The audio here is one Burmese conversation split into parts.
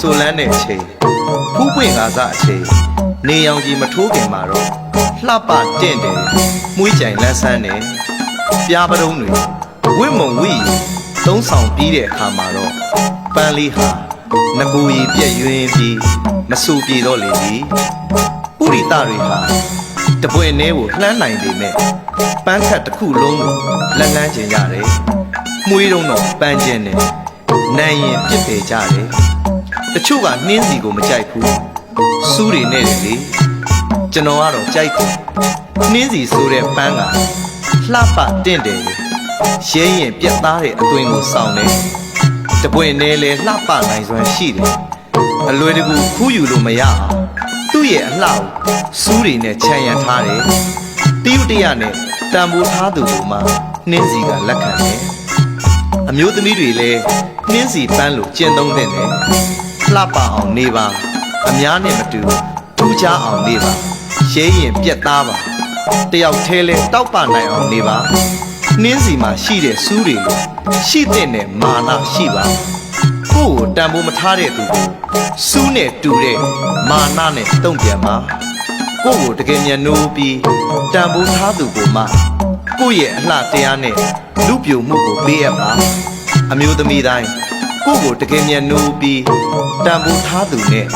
တွေဟာလူပြူဆိုလန်းတဲ့အချိန်ဖူးပွင့်ကားစားအချိန်နေရောင်ကြီးမထိုးခင်မှာတော့လှပတင့်တယ်မှုကြိုင်လန်းဆန်းတယ်ပြားပတုံးတွေဝင့်မုံဝီသုံးဆောင်ပြီးတဲ့အခါမှာတော့ပန်းလေးဟာငကိုရီပြက်ယွင်းပြီးမဆူပြေတော့လေပြီဥရိတတွေဟာတပွင့်နှဲကိုလှမ်းနိုင်ပေမဲ့ပန်းခတ်တစ်ခုလုံးကိုလက်လန်းကျင်ရတယ်မှုေးတော့တော့ပန်းကျင်တယ်နိုင်ရင်ပြစ်ပေကြတယ် တချို့ကနှင်းစီကိုမကြိုက်ဘူးစူးတွေနဲ့တယ်လေကျွန်တော်ကတော့ကြိုက်တယ်နှင်းစီဆိုတဲ့ပန်းကလှပတင့်တယ်လေရဲရင်ပြက်သားတဲ့အသွင်ကိုစောင်းတယ်တပွင့်နဲ့လဲလှပနိုင်စွမ်းရှိတယ်အလွယ်တကူခူးယူလို့မရအောင်သူ့ရဲ့အလှကိုစူးတွေနဲ့ခြံရံထားတယ်တိယတရနဲ့တံပိုးထားသူကိုမှနှင်းစီကလက်ခံတယ်အမျိုးသမီးတွေလည်းနှင်းစီပန်းလို့ကျင့်သုံးတဲ့နဲ့ လှပအောင်နေပါအများနဲ့မတူထူးခြားအောင်နေပါရဲရင်ပြက်သားပါတယောက်တည်းလဲတောက်ပနိုင်အောင်နေပါနှင်းစီမှာရှိတဲ့စူးတွေလို့ရှိတဲ့နဲ့မာနရှိပါကိုယ့်ကိုတန်ဖိုးမထားတဲ့သူကိုစူးနဲ့တူတဲ့မာနနဲ့တုံ့ပြန်ပါကိုယ့်ကိုတကယ်မြန်နိုးပြီးတန်ဖိုးထားသူကိုမှကိုယ့်ရဲ့အလှတရားနဲ့လူပြိုမှုကိုပေးရပါအမျိုးသမီးတိုင်း ကိုယ့်ကိုတကယ်မြန်နိုးပြီးတန်ဖိုးထားသူနဲ့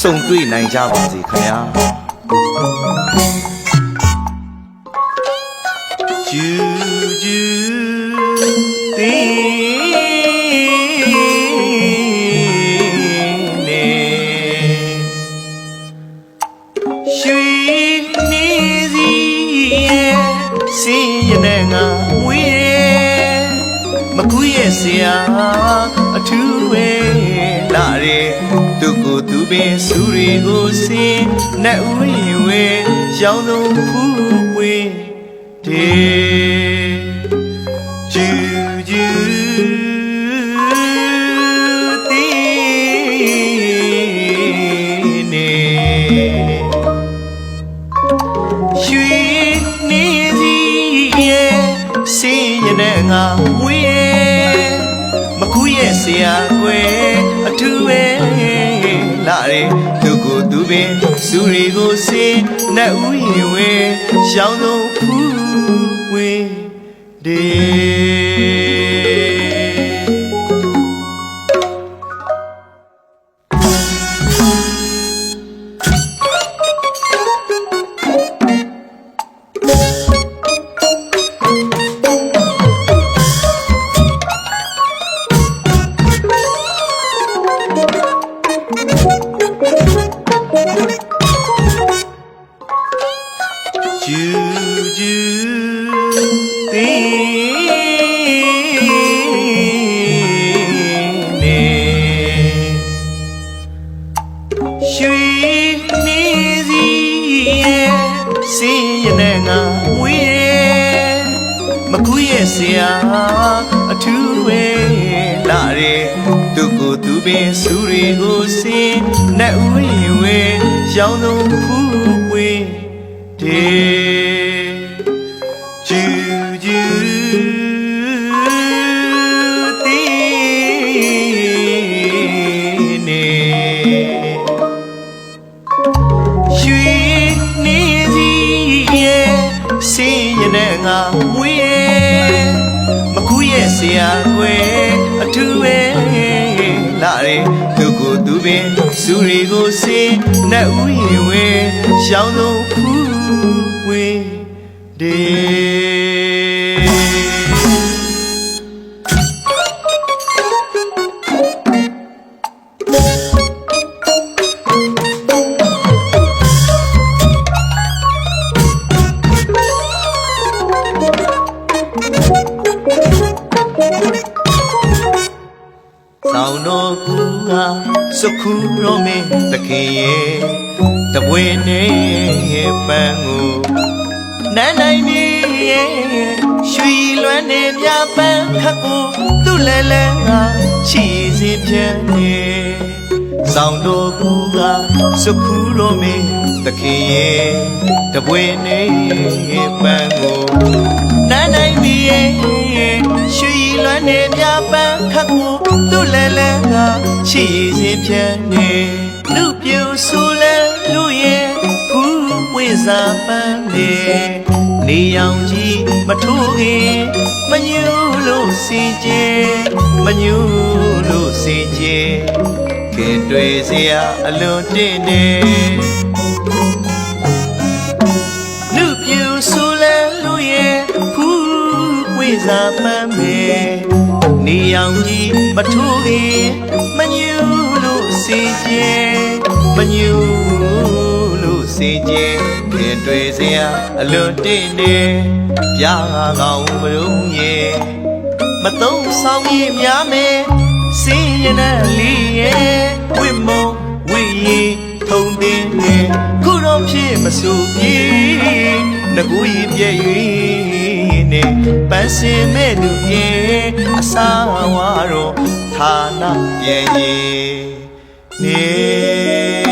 စုံတွေ့နိုင်ကြပါစေခင်ဗျာကျူကျူတင်းနေရွှေနေစီရဲ့စင်ရတဲ့ငါမွေးရဲ့မကူရဲ့ဆရာအ ထူးပဲလာတယ်သူကိုသူပင်စူတွေကိုစင်နဲ့ဥယျဝဲရောင်းဆုံးဖူးဝဲတေကျူကျူတင်းနေရွှေနေစီရဲ့စင်ရတဲ့ငါမွေးရဲ့မကူ ရဲ့ဆရာကွယ်အထူးပဲလာတယ်သူကိုသူပင်စူတွေကိုစင်နဲ့ဥယျဝဲရှောင်းဆုံးဖူးဝဲဒေ ပင်စူတွေကိုစင်နဲ့ဥယျဝဲရောင်းဆုံးဖူးဝဲဒေကျူကျူတင်းနေရွှေနေစီရဲ့စင်ရတဲ့ငါမွေးရဲ့မကူရဲ့ဆရာကွယ်အထူးပဲ လာတယ်သူကိုသူပင်စူတွေကိုစင်နဲ့ဥယျဝဲရှောင်းဆုံးဖူးဝဲဒေ တောင်တော်ကူဟာစုခုရောမင်းတခင်ရဲ့တပွေနဲ့ပန်းကိုနန်းနိုင်မီရဲ့ရွှေလွမ်းနေမြပန်းခတ်ကိုသူ့လဲလဲငါချီစီပြန်နေတောင်တော်ကူဟာစုခုရောမင်းတခင်ရဲ့တပွေနဲ့ပန်းကိုနန်းနိုင်မီရဲ့ရွှေလွမ်း နေမြပန်းခတ်ကိုသူ့လဲလဲကချီစဉ်ဖြန်းနေလူပြူဆူလဲလူရဲ့ဖူးဝိဇာပန်းနေနေရောင်ကြီးမထိုးခင်မညူလို့စီကျဲမညူလို့စီကျဲခင်တွေ့စရာအလွန်တင့်နေလူပြူဆူလဲလူရဲ့ဖူးဝိဇာပန်းမေ နေရောင်ကြီးမထိုးခင်မညူလို့စီကျဲမညူလို့စီကျဲခင်တွေ့စရာအလွန်တင့်နေပြာကောင်းမလို့ရဲ့မသုံးဆောင်ရည်များမယ်စင်းရတဲ့လီရဲ့ဝိမုံဝိရီထုံတင်နေခုတော့ဖြစ်မဆူပြေငကူကြီးပြည့်၍ နေပန်းစင်မဲ့သူပြေအစာဝါတော့ဌာနပြည့်ရင်နေ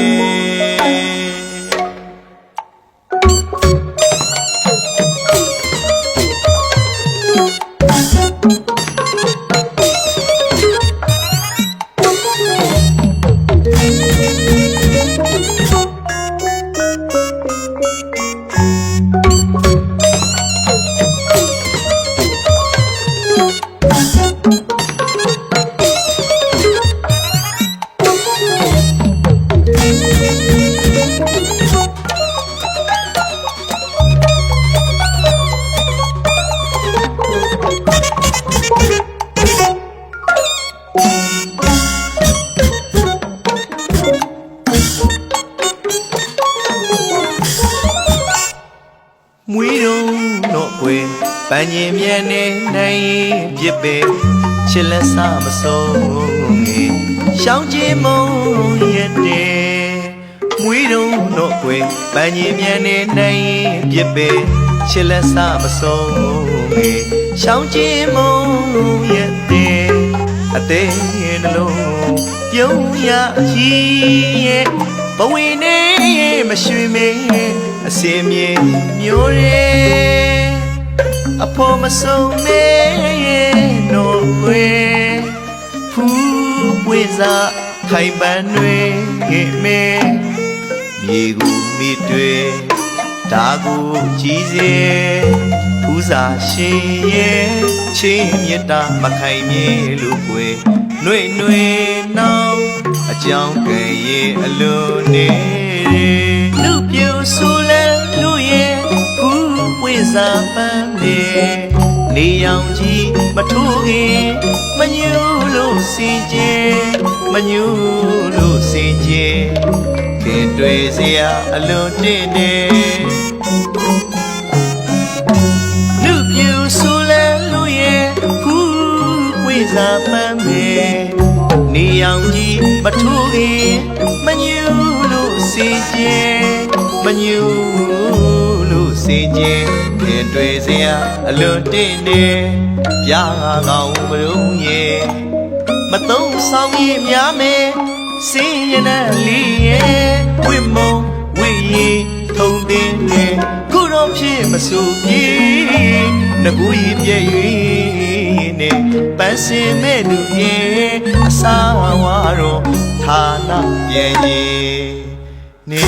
န်းရင်မြန်နေနိုင်ရင်ပြစ်ပဲချစ်လက်စားမဆုံးငယ်ရှောင်းခြင်းမုံရဲ့တဲ့မွေးတုံတော့ကွယ်ပန်းရင်မြန်နေနိုင်ရင်ပြစ်ပဲချစ်လက်စားမဆုံးငယ်ရှောင်းခြင်းမုံရဲ့တဲ့အသေးနှလုံးပြုံးရအကြီးရဲ့ဘဝင်နေမရွှေမင်းအစင်မြေမျိုးရဲ အဖို့မဆုံးမေနော်ွယ်ဖူးပွေစားခိုင်ပန်းတွေမေမြေကူမိတွေဒါကိုကြီးစေဖူးစာရှင်ရဲ့ချင်းမြတ်တာမခိုင်မြေလို့ကွယ်နှွေနှွေနောင်အကြောင်းကံရဲ့အလုံးနေလူပြူဆူလဲလူရဲ့ဖူးပွေစားပန်း နေနေရောင်ကြီးမထိုးခင်မညူလို့စီကျဲမညူလို့စီကျဲခင်တွေ့စရာအလွန်တင့်နေလူပြူဆူလဲလူရဲ့ဖူးပွေစားပန်းမေနေရောင်ကြီးမထိုးခင်မညူလို့စီကျဲမညူလို့စီကျဲခင် တွေ့စရာအလွန်တင့်နေပြာကောင်းမလို့ရဲ့မသုံးဆောင်ရည်များမယ်စင်းရတဲ့လီရဲ့ဝိမုံဝိရီထုံတင်နေခုတော့ဖြစ်မဆူပြေငကူကြီးပြည့်၍နေပန်းစင်မဲ့သူရဲ့အစာဝါတော့ဌာနပြည့်ရင်နေ